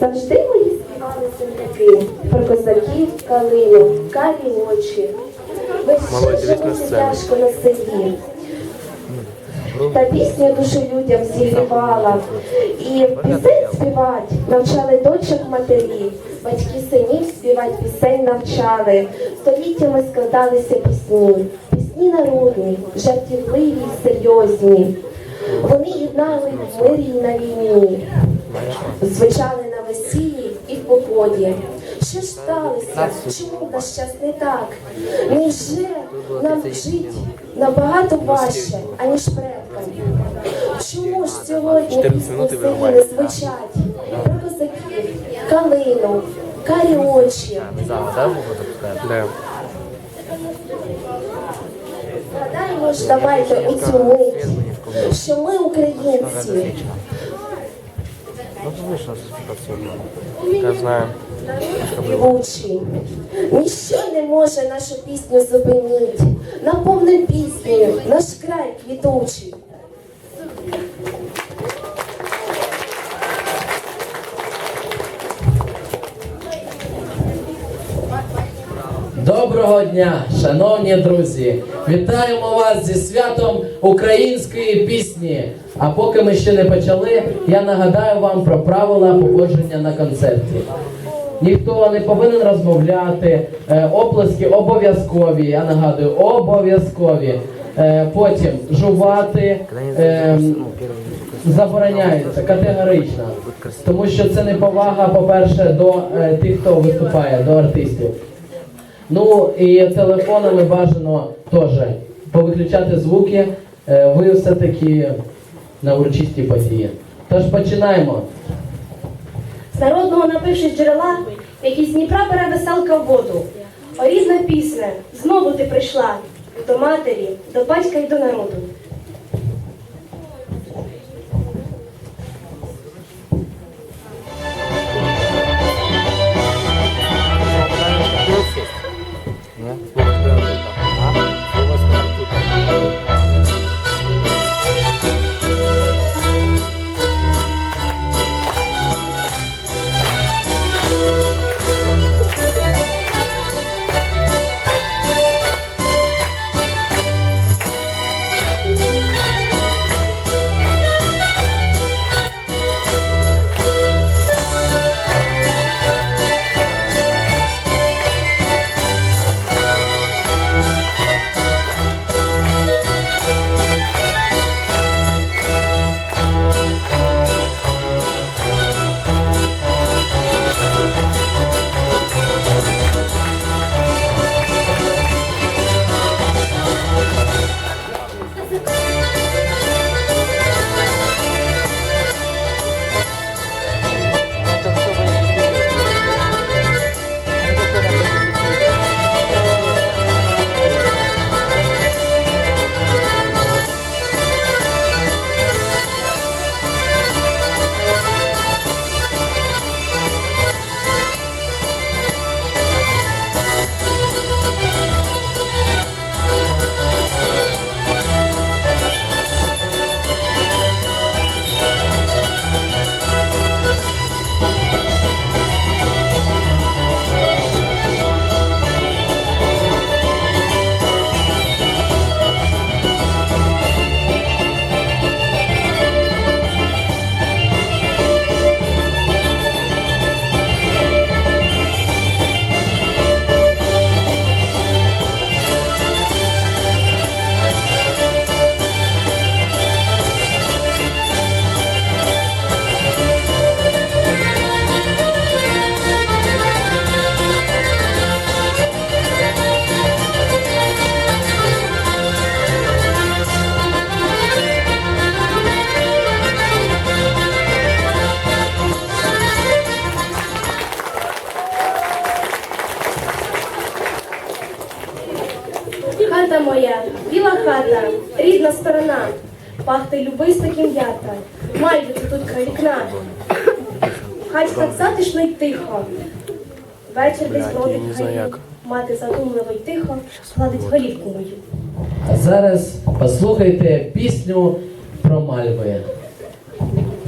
Завжди мої співали земляки про козаків, калину, карі очі. Весь сцену. тяжко на селі. Та пісня душу людям зігрівала. І пісень співать навчали дочок матері. Батьки синів співать пісень навчали. Століттями складалися пісні. Пісні народні, жартівливі й серйозні. Вони єднали в мирі й на війні. Звучали на весіллі і в поході. Що ж сталося? Чому в наш час не так? Невже нам жить набагато важче, аніж предкам? Чому ж сьогодні 14 пісні минут і в селі не звучать? Про козаків, калину, карі очі. Згадаймо ж давайте у цю мить, що ми українці. Вышла со Я знаю. Ніщо не може нашу пісню зупинити. Наповним піснею наш край квітучий. Доброго дня, шановні друзі! Вітаємо вас зі святом української пісні. А поки ми ще не почали, я нагадаю вам про правила поводження на концерті. Ніхто не повинен розмовляти, е, оплески обов'язкові. Я нагадую, обов'язкові. Е, Потім жувати е, забороняється категорично, тому що це неповага, по-перше, до е, тих, хто виступає, до артистів. Ну і телефонами бажано теж повиключати звуки. Е, Ви все-таки на урочистій події. Тож починаємо. З народного напивши джерела, як із Дніпра бере веселка в воду. О пісня, знову ти прийшла до матері, до батька і до народу. Тихо. Вечір десь проводить як. Мати задумливо й тихо гладить голівку мою. А зараз послухайте пісню про мальви.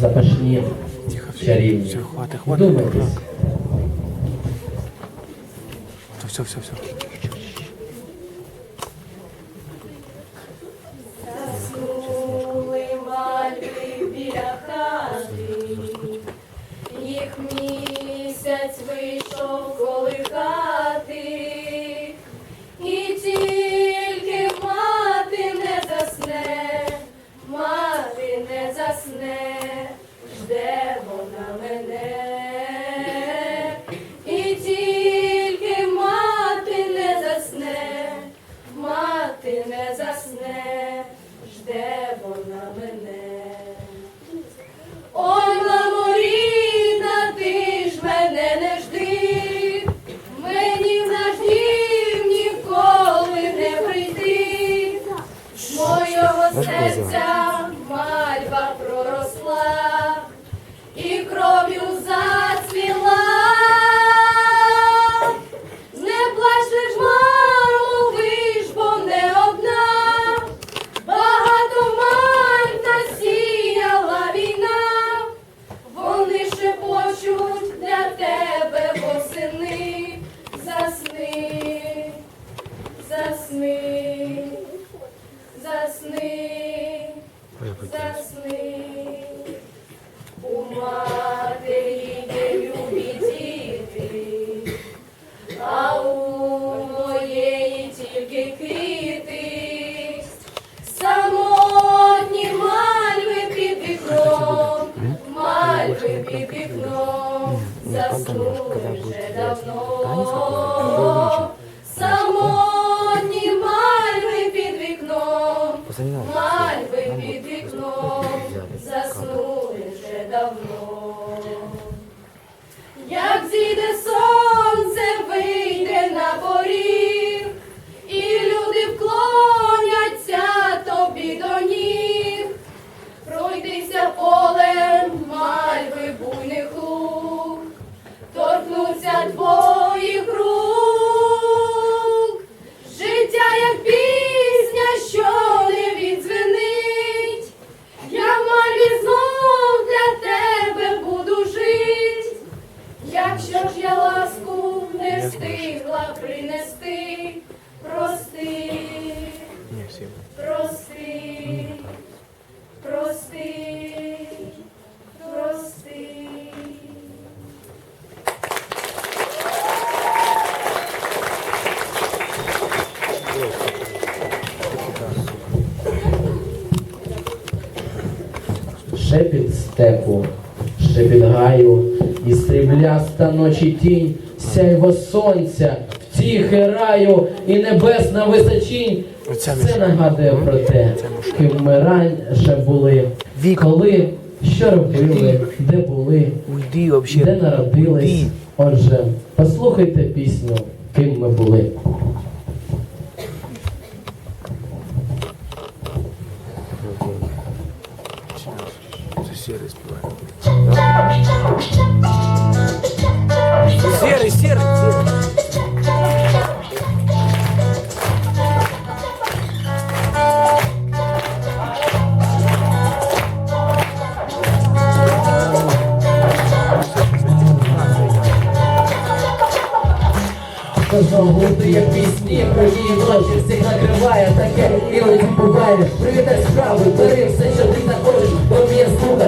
Запашні, чарівні. Думайтесь. Все, все, все. Me. Шепіт степу, шепіт гаю, і срібляста ночі тінь, сяйво сонця, втіхи раю і небесна височінь. Це нагадує про те, ким ми раніше були, коли, що робили, де були, де народились. Отже, послухайте пісню, ким ми були. Серий, серий, серий. Знову як пісні, про її ночі всіх накриває, таке іноді буває. Привітай справи, бери все, що ти захочеш,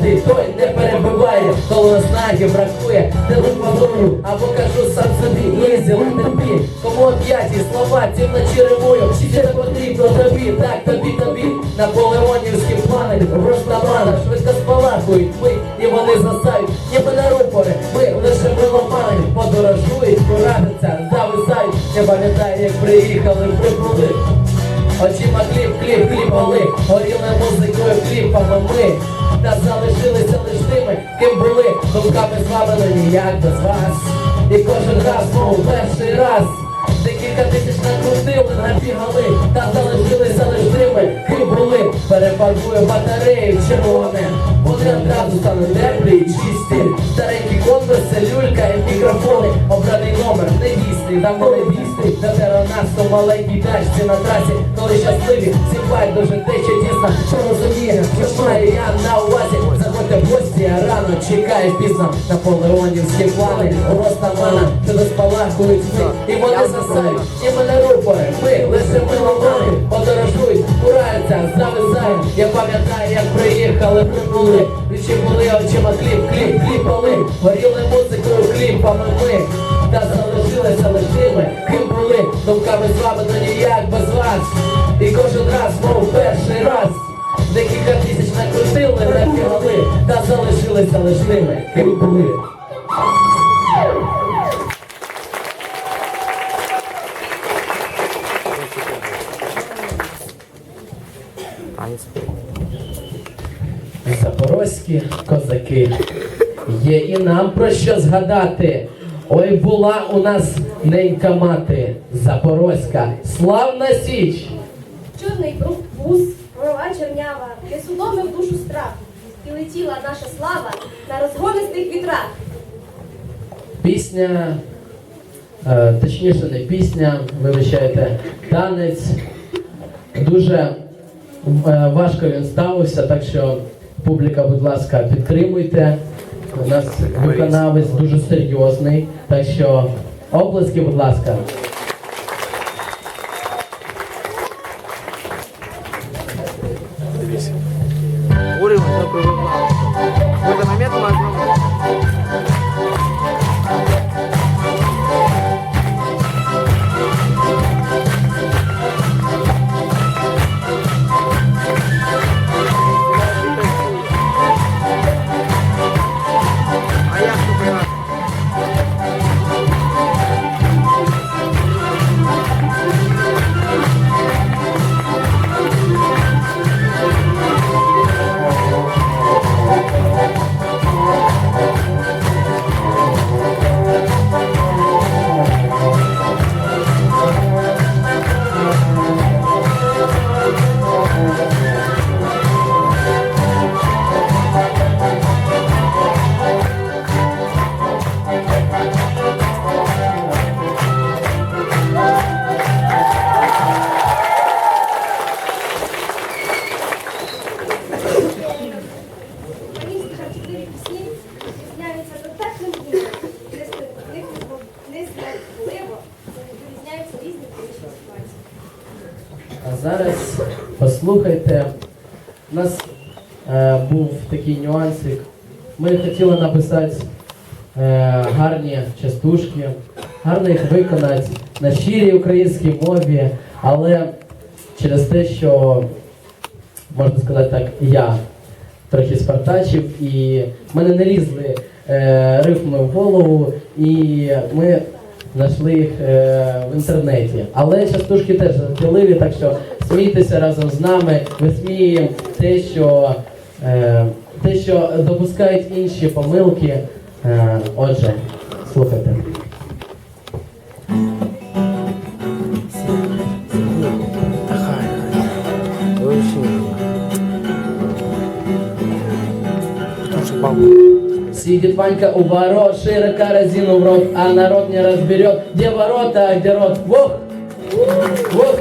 Слухати, той не перебиває. Коли снаги бракує, телефоную, або кажу сам собі, ізі, тобі. Кому оп'яті слова, ці вночі римую, чи це потрібно тобі, так тобі, тобі. Наполеонівські плани в розтаманах швидко спалахують ми, і вони засають, ніби на рупори. Ми лише миломани, подорожують, порадиться, зависають. Не пам'ятаю, як приїхали, прибули. Очима кліп, кліп, кліпали, горіли музикою, кліпами ми. Та залишилися лиш тими, ким були, думками звабили ніяк без вас. І кожен раз, мов перший раз, дикі Декілька тисяч накрутили, набігали та залишилися лиш тими, ким були. Перефарбую батареї в червоне. Вони одразу стануть теплі і чисті. Старенькі конверси, люлька і мікрофони. Обраний номер, не дійсний, давно не дійсний. Тепер у нас у маленькій тачці на трасі, коли щасливі, всім байдуже те, що дійсно, що розуміє, що маю я на увазі. Заходьте в гості, рано чекає пізно. Наполеонівські плани, ростамана, що спалахують ми. І вони засають, і мене рупори. Ми лише миломани, подорожують, кураються, зависають. Я пам'ятаю, як приїхали, прибули. Вічі були очима кліп, кліп, кліпали. Горіли музикою, кліпами ми. Та залишилися лиш тими, ким були. Думками з вами, то ніяк без вас. І кожен раз, мов перший раз. Декілька тисяч накрутили, напігали, та залишилися лиш тими, ким були. Запорозькі козаки. Є і нам про що згадати. Ой, була у нас ненька мати, Запорозька, славна січ. Чорний вуз, голова чернява, не судомив душу страх. І летіла наша слава на розгонистих вітрах. Пісня, е, точніше не пісня, вибачайте, танець. Дуже е, важко він ставився, так що публіка, будь ласка, підтримуйте. У нас виконавець дуже серйозний, так що оплески, будь ласка. Ми хотіли написати е, гарні частушки, гарно їх виконати на щирій українській мові, але через те, що можна сказати так, я трохи спартачив, і в мене не лізли е, рифми в голову, і ми знайшли їх е, в інтернеті. Але частушки теж запіливі, так що смійтеся разом з нами, висміємо те, що, е, те, що допускають інші помилки. Отже, слухайте. Сидит Ванька у ворот, широко разину в рот, а народ не разберет, где ворота, а где рот. Вох! Вох!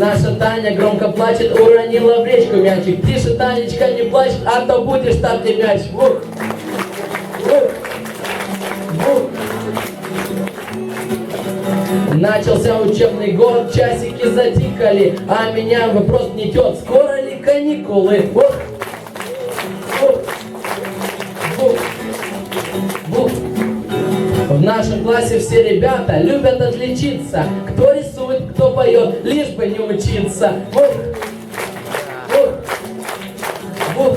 Наша Таня громко плачет, уронила в речку мячик. Тише, Танечка, не плачь, а то будешь не мяч. Вох! Вох! Вох! Начался учебный год, часики затикали, а меня вопрос гнетет, скоро ли каникулы? Ох. В нашем классе все ребята любят отличиться, кто кто поет, лишь бы не учиться. Ох, ох, ох.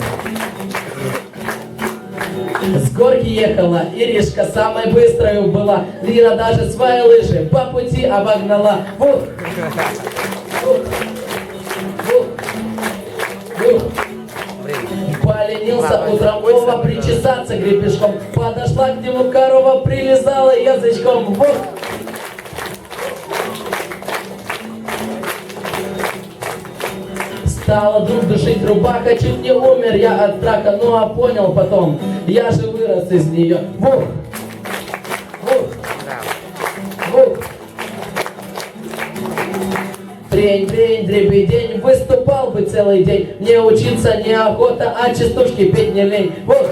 С горки ехала, Иришка самой быстрой была. Лина даже свои лыжи по пути обогнала. Ух! Ух! Ух! Поленилась Наклонился утром Вова причесаться гребешком. Подошла к нему корова, прилезала язычком. Вот. Стала друг душить рубака, чуть не умер я от рака, ну а понял потом, я же вырос из нее. Вух! Трень, трень, дребедень, выступал бы целый день. Мне учиться неохота, а частушки петь не лень. Вух!